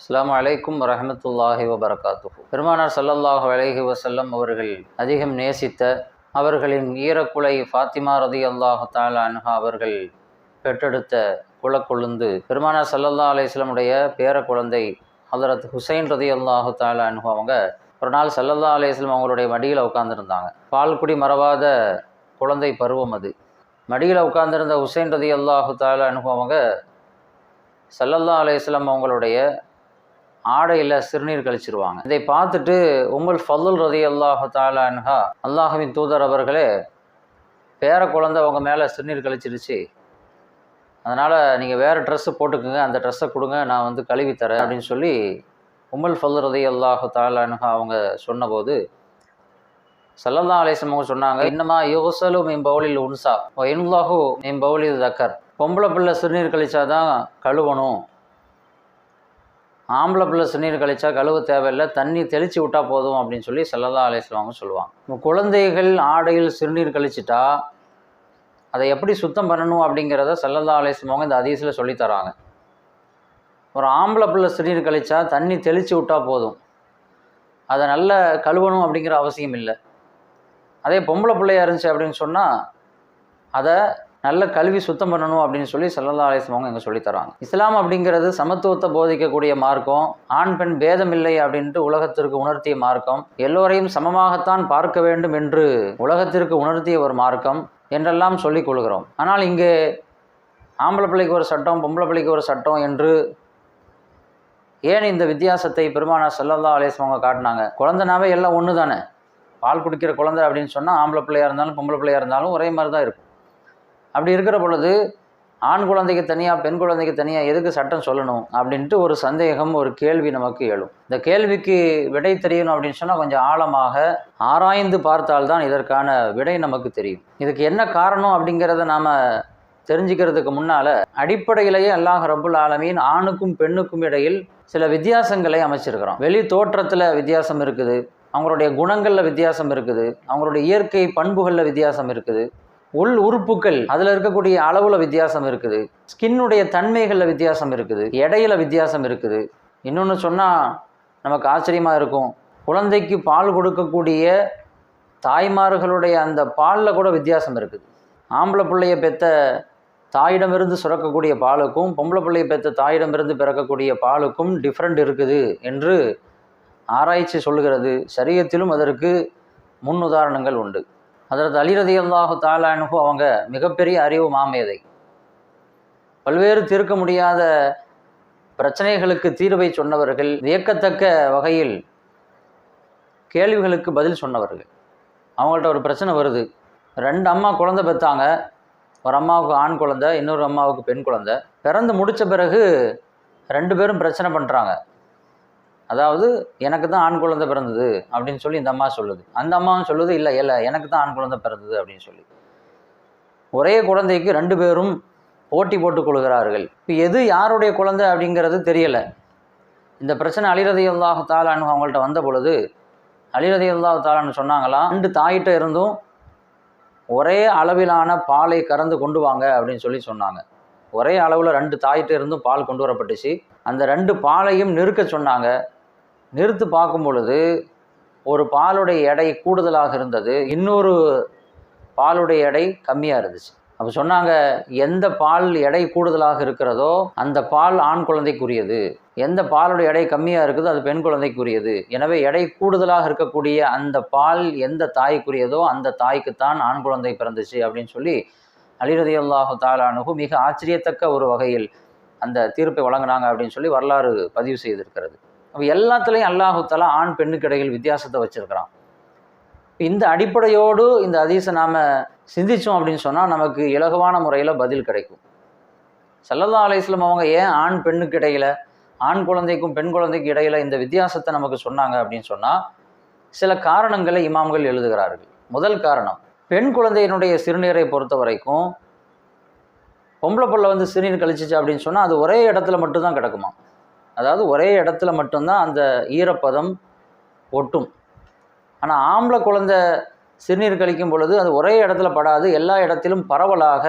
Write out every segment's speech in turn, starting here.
அஸ்லாம் அலைக்கும் வரமத்துல்லாஹி வபரகாத்து பெருமானார் ஸல்லல்லாஹு அலைஹி வசல்லம் அவர்கள் அதிகம் நேசித்த அவர்களின் ஈரக்குலை ஃபாத்திமா ரதி அல்லாஹு தாலா அன்ஹா அவர்கள் பெற்றெடுத்த குலக்கொழுந்து பெருமானார் சல்லல்லா அலைஹி பேர குழந்தை ஹதரத் ஹுசைன் ரதி அல்லாஹு தாலா அன்ஹா அவங்க ஒரு நாள் சல்லல்லா அலையம் அவங்களுடைய மடியில் உட்காந்துருந்தாங்க பால்குடி மறவாத குழந்தை பருவம் அது. மடியில் உட்கார்ந்திருந்த ஹுசைன் ரதி அல்லாஹு தாலா அனுபவங்க சல்லல்லா அலையம் அவங்களுடைய ஆடையில் சிறுநீர் கழிச்சிருவாங்க. இதை பார்த்துட்டு உங்கள் ஃபல்லுல் ரதி அல்லாஹு தாலான்ஹா அல்லாஹுவின் தூதர் அவர்களே பேர குழந்தை அவங்க மேலே சிறுநீர் கழிச்சிருச்சு. அதனால் நீங்கள் வேறு ட்ரெஸ்ஸு போட்டுக்கோங்க அந்த ட்ரெஸ்ஸை கொடுங்க நான் வந்து கழுவி தரேன் அப்படின்னு சொல்லி உமல் ஃபதுல் ரதி அல்லாஹு தாலா அவங்க சொன்னபோது சல்லல்லா அலேசம் அவங்க சொன்னாங்க இன்னமா யோசலு மீன் பவுலில் உன்சா இன்லாஹு மீன் பவுலில் தக்கர். பொம்பளை பிள்ளை சிறுநீர் கழிச்சாதான் கழுவணும். ஆம்பளை பிள்ளை சிறுநீர் கழிச்சா கழுவு தேவையில்லை தண்ணி தெளித்து விட்டா போதும் அப்படின்னு சொல்லி செல்லதா அலிஸ்லாம் சொல்லுவாங்க. குழந்தைகள் ஆடையில் சிறுநீர் கழிச்சிட்டா அதை எப்படி சுத்தம் பண்ணணும் அப்படிங்கிறத செல்லதா அலிஸ்லாம் இந்த அதிசயில் சொல்லித் தராங்க. ஒரு ஆம்பளை பிள்ளை சிறுநீர் கழிச்சா தண்ணி தெளித்து விட்டா போதும். அதை நல்ல கழுவணும் அப்படிங்கிற அவசியம் இல்லை. அதே பொம்பளை பிள்ளையா இருந்துச்சு அப்படின்னு சொன்னால் அதை நல்ல கல்வி சுத்தம் பண்ணணும் அப்படின்னு சொல்லி சல்லல்லா அலிஸ்லாம் அவங்க இங்கே சொல்லித்தராங்க இஸ்லாம் அப்படிங்கிறது சமத்துவத்தை போதிக்கக்கூடிய மார்க்கம் ஆண் பெண் பேதம் இல்லை அப்படின்ட்டு உலகத்திற்கு உணர்த்திய மார்க்கம் எல்லோரையும் சமமாகத்தான் பார்க்க வேண்டும் என்று உலகத்திற்கு உணர்த்திய ஒரு மார்க்கம் என்றெல்லாம் சொல்லிக் கொள்கிறோம். ஆனால் இங்கே ஆம்பளை பிள்ளைக்கு ஒரு சட்டம் பொம்பளை பிள்ளைக்கு ஒரு சட்டம் என்று ஏன் இந்த வித்தியாசத்தை பெருமானா செல்லல்லா அலிஸ்லாம் அவங்க காட்டினாங்க? குழந்தைனாவே எல்லாம் ஒன்று தானே பால் குடிக்கிற குழந்தை அப்படின்னு சொன்னால் ஆம்பளை பிள்ளையாக இருந்தாலும் பொம்பளை பிள்ளையாக இருந்தாலும் ஒரே மாதிரி தான் இருக்கும். அப்படி இருக்கிற பொழுது ஆண் குழந்தைக்கு தனியாக பெண் குழந்தைக்கு தனியாக எதுக்கு சட்டம் சொல்லணும்? அப்படின்ட்டு ஒரு சந்தேகம் ஒரு கேள்வி நமக்கு எழும். இந்த கேள்விக்கு விடை தெரியணும் அப்படின்னு சொன்னால் கொஞ்சம் ஆழமாக ஆராய்ந்து பார்த்தால்தான் இதற்கான விடை நமக்கு தெரியும். இதுக்கு என்ன காரணம் அப்படிங்கிறத நாம் தெரிஞ்சுக்கிறதுக்கு முன்னால் அடிப்படையிலேயே அல்லாஹ் ரபுல் ஆலமீன் ஆணுக்கும் பெண்ணுக்கும் இடையில் சில வித்தியாசங்களை அமைச்சிருக்கிறோம் வெளி தோற்றத்தில் வித்தியாசம் இருக்குது. அவங்களுடைய குணங்களில் வித்தியாசம் இருக்குது. அவங்களுடைய இயற்கை பண்புகளில் வித்தியாசம் இருக்குது. உள் உறுப்புகள் அதில் இருக்கக்கூடிய அளவில் வித்தியாசம் இருக்குது. ஸ்கின்னுடைய தன்மைகளில் வித்தியாசம் இருக்குது. எடையில் வித்தியாசம் இருக்குது. இன்னொன்று சொன்னால் நமக்கு ஆச்சரியமாக இருக்கும். குழந்தைக்கு பால் கொடுக்கக்கூடிய தாய்மார்களுடைய அந்த பாலில் கூட வித்தியாசம் இருக்குது. ஆம்பளை பிள்ளைய பெற்ற தாயிடமிருந்து சுரக்கக்கூடிய பாலுக்கும் பொம்பளை பிள்ளைய பெற்ற தாயிடமிருந்து பிறக்கக்கூடிய பாலுக்கும் டிஃப்ரெண்ட் இருக்குது என்று ஆராய்ச்சி சொல்லுகிறது. சரீரத்திலும் அதற்கு முன் உதாரணங்கள் உண்டு. அதற்கு அலிரதி அல்லாஹு தாலானுகு அவங்க மிகப்பெரிய அறிவு மாமேதை. பல்வேறு தீர்க்க முடியாத பிரச்சனைகளுக்கு தீர்வை சொன்னவர்கள் வியக்கத்தக்க வகையில் கேள்விகளுக்கு பதில் சொன்னவர்கள். அவங்கள்ட்ட ஒரு பிரச்சனை வருது. ரெண்டு அம்மா குழந்தை பெற்றாங்க ஒரு அம்மாவுக்கு ஆண் குழந்தை இன்னொரு அம்மாவுக்கு பெண் குழந்தை. பிறந்து முடித்த பிறகு ரெண்டு பேரும் பிரச்சனை பண்ணுறாங்க அதாவது எனக்கு தான் ஆண் குழந்தை பிறந்தது அப்படின்னு சொல்லி இந்த அம்மா சொல்லுது. அந்த அம்மாவும் சொல்லுது இல்லை இல்லை எனக்கு தான் ஆண் குழந்தை பிறந்தது அப்படின்னு சொல்லி. ஒரே குழந்தைக்கு ரெண்டு பேரும் போட்டி போட்டுக் கொள்கிறார்கள். இப்போ எது யாருடைய குழந்தை அப்படிங்கிறது தெரியலை. இந்த பிரச்சனை அலிரதி அல்லாஹு தாலான்னு அவங்கள்ட்ட வந்த பொழுது அலிரதி அல்லாஹு தாலான்னு சொன்னாங்களாம் ரெண்டு தாயிட்ட இருந்தும் ஒரே அளவிலான பாலை கறந்து கொண்டு வாங்க அப்படின்னு சொல்லி சொன்னாங்க. ஒரே அளவில் ரெண்டு தாயிட்ட இருந்தும் பால் கொண்டு வரப்பட்டுச்சு. அந்த ரெண்டு பாலையும் நிறுக்க சொன்னாங்க. நிறுத்து பார்க்கும் பொழுது ஒரு பாலுடைய எடை கூடுதலாக இருந்தது. இன்னொரு பாலுடைய எடை கம்மியாக இருந்துச்சு. அப்போ சொன்னாங்க எந்த பால் எடை கூடுதலாக இருக்கிறதோ அந்த பால் ஆண் குழந்தைக்குரியது. எந்த பாலுடைய எடை கம்மியாக இருக்குதோ அது பெண் குழந்தைக்குரியது. எனவே எடை கூடுதலாக இருக்கக்கூடிய அந்த பால் எந்த தாய்க்குரியதோ அந்த தாய்க்குத்தான் ஆண் குழந்தை பிறந்துச்சு அப்படின்னு சொல்லி அலிரதி அல்லாஹு தாலானுகு மிக ஆச்சரியத்தக்க ஒரு வகையில் அந்த தீர்ப்பை வழங்கினாங்க அப்படின்னு சொல்லி வரலாறு பதிவு செய்திருக்கிறது. அப்போ எல்லாத்துலேயும் அல்லாஹு ஆண் பெண்ணுக்கு இடையில் வித்தியாசத்தை வச்சிருக்கிறான். இந்த அடிப்படையோடு இந்த அதீசை நாம் சிந்திச்சோம் அப்படின்னு சொன்னால் நமக்கு இலகுவான முறையில் பதில் கிடைக்கும். சல்லல்லா அலிஸ்லம் அவங்க ஏன் ஆண் பெண்ணுக்கு இடையில் ஆண் குழந்தைக்கும் பெண் குழந்தைக்கு இடையில் இந்த வித்தியாசத்தை நமக்கு சொன்னாங்க அப்படின்னு சொன்னால் சில காரணங்களை இமாம்கள் எழுதுகிறார்கள். முதல் காரணம் பெண் குழந்தையினுடைய சிறுநீரை பொறுத்த வரைக்கும் பொம்பளை பிள்ளை வந்து சிறுநீர் கழிச்சிச்சு அப்படின்னு சொன்னால் அது ஒரே இடத்துல மட்டும்தான் கிடக்குமா அதாவது ஒரே இடத்துல மட்டும்தான் அந்த ஈரப்பதம் ஒட்டும். ஆனால் ஆம்பளை குழந்த சிறுநீர் கழிக்கும் பொழுது அது ஒரே இடத்துல படாது எல்லா இடத்திலும் பரவலாக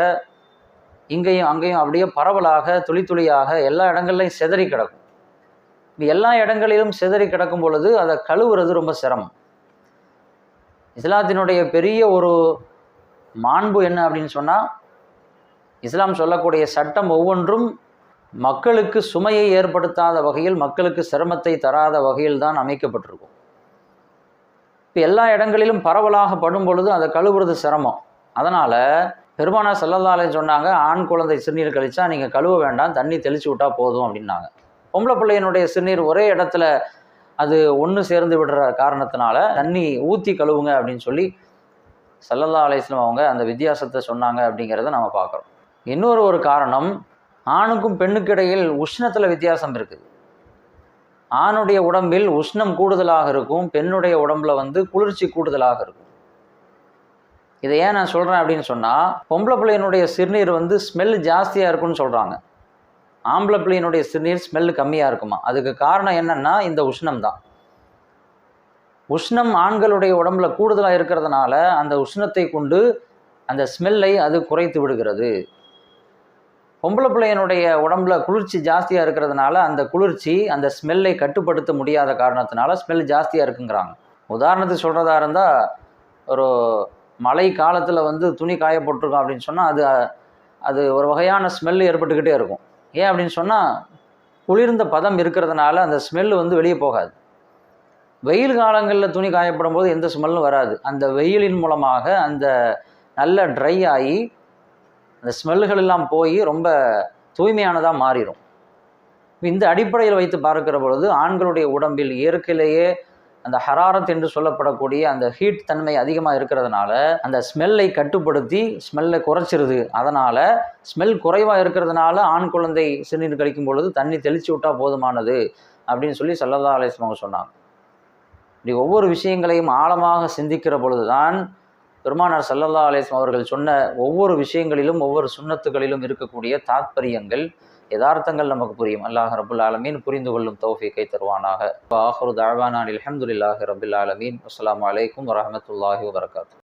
இங்கேயும் அங்கேயும் அப்படியே பரவலாக துளி துளியாக எல்லா இடங்கள்லையும் சிதறி கிடக்கும். எல்லா இடங்களிலும் சிதறி கிடக்கும் பொழுது அதை கழுவுறது ரொம்ப சிரமம். இஸ்லாத்தினுடைய பெரிய ஒரு மாண்பு என்ன அப்படின்னு சொன்னால் இஸ்லாம் சொல்லக்கூடிய சட்டம் ஒவ்வொன்றும் மக்களுக்கு சுமையை ஏற்படுத்தாத வகையில் மக்களுக்கு சிரமத்தை தராத வகையில் தான் அமைக்கப்பட்டிருக்கும். இப்போ எல்லா இடங்களிலும் பரவலாக படும் பொழுது அதை கழுவுறது சிரமம். அதனால் பெருமானா செல்லதாலே சொன்னாங்க ஆண் குழந்தை சிறுநீர் கழிச்சா நீங்கள் கழுவ வேண்டாம் தண்ணி தெளிச்சு விட்டா போதும் அப்படின்னாங்க. பொம்பளை பிள்ளையனுடைய சிறுநீர் ஒரே இடத்துல அது ஒன்று சேர்ந்து விடுற காரணத்தினால தண்ணி ஊற்றி கழுவுங்க அப்படின்னு சொல்லி சல்லல்லா அலிஸ்லாம் அவங்க அந்த வித்தியாசத்தை சொன்னாங்க அப்படிங்கிறத நம்ம பார்க்குறோம். இன்னொரு ஒரு காரணம் ஆணுக்கும் பெண்ணுக்கு இடையில் உஷ்ணத்தில் வித்தியாசம் இருக்குது. ஆணுடைய உடம்பில் உஷ்ணம் கூடுதலாக இருக்கும் பெண்ணுடைய உடம்புல வந்து குளிர்ச்சி கூடுதலாக இருக்கும். இதை ஏன் நான் சொல்கிறேன் அப்படின்னு சொன்னால் பொம்பளை பிள்ளையினுடைய சிறுநீர் வந்து ஸ்மெல் ஜாஸ்தியாக இருக்கும்னு சொல்கிறாங்க ஆம்பளை பிள்ளையினுடைய சிறுநீர் ஸ்மெல் கம்மியாக இருக்குமா? அதுக்கு காரணம் என்னன்னா இந்த உஷ்ணம் தான். உஷ்ணம் ஆண்களுடைய உடம்புல கூடுதலாக இருக்கிறதுனால அந்த உஷ்ணத்தை கொண்டு அந்த ஸ்மெல்லை அது குறைத்து விடுகிறது. பொம்பளை பிள்ளையனுடைய உடம்புல குளிர்ச்சி ஜாஸ்தியாக இருக்கிறதுனால அந்த குளிர்ச்சி அந்த ஸ்மெல்லை கட்டுப்படுத்த முடியாத காரணத்தினால ஸ்மெல் ஜாஸ்தியாக இருக்குங்கிறாங்க. உதாரணத்துக்கு சொல்கிறதா இருந்தால் ஒரு மழை காலத்தில் வந்து துணி காய போட்டிருக்கோம் அப்படின்னு சொன்னால் அது அது ஒரு வகையான ஸ்மெல் ஏற்பட்டுக்கிட்டே இருக்கும். ஏன் அப்படின்னு சொன்னால் குளிர்ந்த பதம் இருக்கிறதுனால அந்த ஸ்மெல் வந்து வெளியே போகாது. வெயில் காலங்களில் துணி காயப்படும் போது எந்த ஸ்மெல்லும் வராது. அந்த வெயிலின் மூலமாக அந்த நல்ல ட்ரை ஆகி அந்த ஸ்மெல்லுகள் எல்லாம் போய் ரொம்ப தூய்மையானதாக மாறிடும் இந்த அடிப்படையில் வைத்து பார்க்கிற பொழுது ஆண்களுடைய உடம்பில் இயற்கையிலேயே அந்த ஹராரத் என்று சொல்லப்படக்கூடிய அந்த ஹீட் தன்மை அதிகமாக இருக்கிறதுனால அந்த ஸ்மெல்லை கட்டுப்படுத்தி ஸ்மெல்லை குறைச்சிருது. அதனால் ஸ்மெல் குறைவாக இருக்கிறதுனால ஆண் குழந்தை சிறுநீர் கழிக்கும் பொழுது தண்ணி தெளித்து விட்டால் போதுமானது அப்படின்னு சொல்லி சல்லதா அலிஸ்லாம் சொன்னாங்க. இப்படி ஒவ்வொரு விஷயங்களையும் ஆழமாக சிந்திக்கிற பொழுது தான் பெருமானார் சல்லல்லா அலிஸ்லாம் அவர்கள் சொன்ன ஒவ்வொரு விஷயங்களிலும் ஒவ்வொரு சுண்ணத்துகளிலும் இருக்கக்கூடிய தாத்பரியங்கள் யதார்த்தங்கள் நமக்கு புரியும். அல்லாஹ் ரபுல் ஆலமீன் புரிந்து கொள்ளும் தௌஃபீக்கை தருவானாக. ஆஹரு தாழ்வானான் அலமதுல்லாஹி ரபுல் ஆலமீன். அஸ்லாம் வலைக்கம் வரமத்துல்லாஹி வரகாத்து